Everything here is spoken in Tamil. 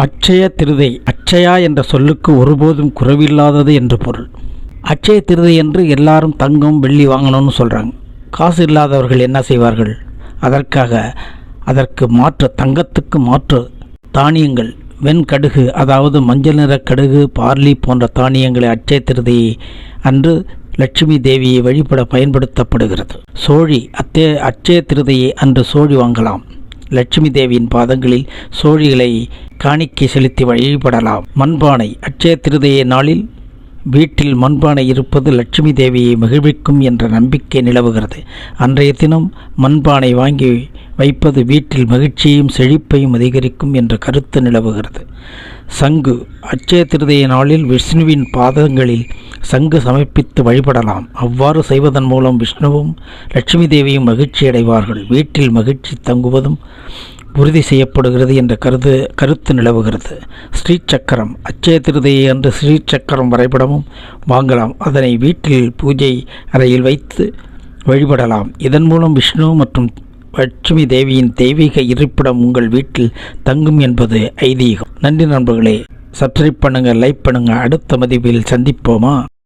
அட்சய திருதை அட்சயா என்ற சொல்லுக்கு ஒருபோதும் குறைவில்லாதது என்று பொருள். அட்சய திருதை என்று எல்லாரும் தங்கம் வெள்ளி வாங்கணும்னு சொல்கிறாங்க காசு இல்லாதவர்கள் என்ன செய்வார்கள்? அதற்காக அதற்கு மாற்று தங்கத்துக்கு மாற்று தானியங்கள் வெண்கடுகு அதாவது மஞ்சள் நிற கடுகு பார்லி போன்ற தானியங்களை அட்சய திருதையை அன்று லட்சுமி தேவியை வழிபட பயன்படுத்தப்படுகிறது. சோழி அத்தே அட்சய திருதையை அன்று சோழி வாங்கலாம். லட்சுமி தேவியின் பாதங்களில் சோழிகளை காணிக்கை செலுத்தி வழிபடலாம். மண்பானை. அச்சய திருதைய நாளில் வீட்டில் மண்பானை இருப்பது லட்சுமி தேவியை மகிழ்விக்கும் என்ற நம்பிக்கை நிலவுகிறது. அன்றைய தினம் மண்பானை வாங்கி வைப்பது வீட்டில் மகிழ்ச்சியையும் செழிப்பையும் அதிகரிக்கும் என்ற கருத்து நிலவுகிறது. சங்கு. அச்சய திருதைய நாளில் விஷ்ணுவின் பாதங்களில் சங்கு சமர்ப்பித்து வழிபடலாம். அவ்வாறு செய்வதன் மூலம் விஷ்ணுவும் லட்சுமி தேவியும் மகிழ்ச்சி அடைவார்கள். வீட்டில் மகிழ்ச்சி தங்குவதும் உறுதி செய்யப்படுகிறது என்ற கருது கருத்து நிலவுகிறது. ஸ்ரீ சக்கரம் அட்சய திருதையை அன்று ஸ்ரீ சக்கரம் வரைபடமும் வாங்கலாம். அதனை வீட்டில் பூஜை அறையில் வைத்து வழிபடலாம். இதன் மூலம் விஷ்ணு மற்றும் லட்சுமி தேவியின் தெய்வீக இருப்பிடம் உங்கள் வீட்டில் தங்கும் என்பது ஐதீகம். நன்றி நண்பர்களே. சப்ஸ்கிரைப் பண்ணுங்கள் லைக் பண்ணுங்கள் அடுத்த மதிப்பில் சந்திப்போமா?